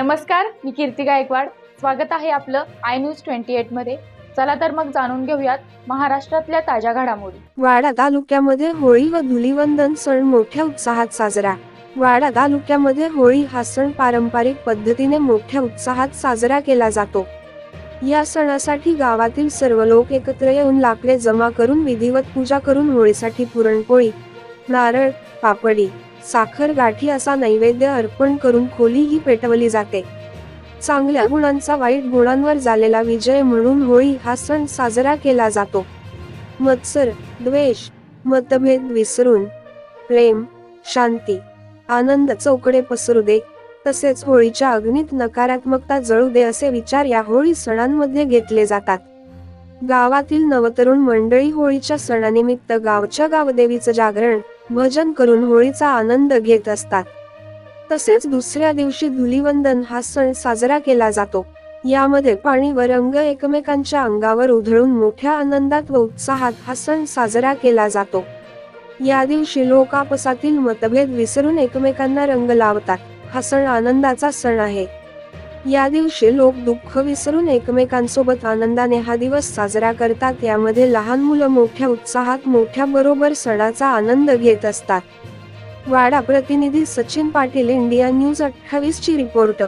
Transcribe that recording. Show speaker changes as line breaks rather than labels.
नमस्कार मी कीर्ती गायकवाड. स्वागत आहे आपलं आय न्यूज ट्वेंटी एटमध्ये. चला तर मग जाणून घेऊयात महाराष्ट्रातल्या ताज्या घडामोडी.
वाडा तालुक्यामध्ये होळी व धुलीवंदन सण मोठ्या उत्साहात साजरा. वाडा तालुक्यामध्ये होळी हा सण पारंपरिक पद्धतीने मोठ्या उत्साहात साजरा केला जातो. या सणासाठी गावातील सर्व लोक एकत्र येऊन लाकडे जमा करून विधिवत पूजा करून होळीसाठी पुरणपोळी नारळ पापडी साखर गाठी असा नैवेद्य अर्पण करून खोली ही पेटवली जाते. चांगल्या गुणांचा वाईट गुणांवर झालेला विजय म्हणून होळी हा सण साजरा केला जातो. मत्सर द्वेष मतभेद विसरून प्रेम शांती आनंद चौकडे पसरू दे तसेच होळीच्या अग्नीत नकारात्मकता जळू दे असे विचार या होळी सणांमध्ये घेतले जातात. गावातील नवतरुण मंडळी होळीच्या सणानिमित्त गावच्या गावदेवीचं जागरण भजन करून होळीचा आनंद घेत असतात. तसेच दुसऱ्या दिवशी धुलीवंदन हा सण साजरा केला जातो. यामध्ये पाणी व रंग एकमेकांच्या अंगावर उधळून मोठ्या आनंदात व उत्साहात हा सण साजरा केला जातो. या दिवशी लोक आपसातील मतभेद विसरून एकमेकांना रंग लावतात. हा सण आनंदाचा सण आहे. या दिवशी लोक दुःख विसरून एकमेकांसोबत आनंदाने हा दिवस साजरा करतात. यामध्ये लहान मुलं मोठ्या उत्साहात मोठ्या बरोबर सणाचा आनंद घेत असतात. वाडा प्रतिनिधी सचिन पाटील इंडिया न्यूज अठ्ठावीस ची रिपोर्ट.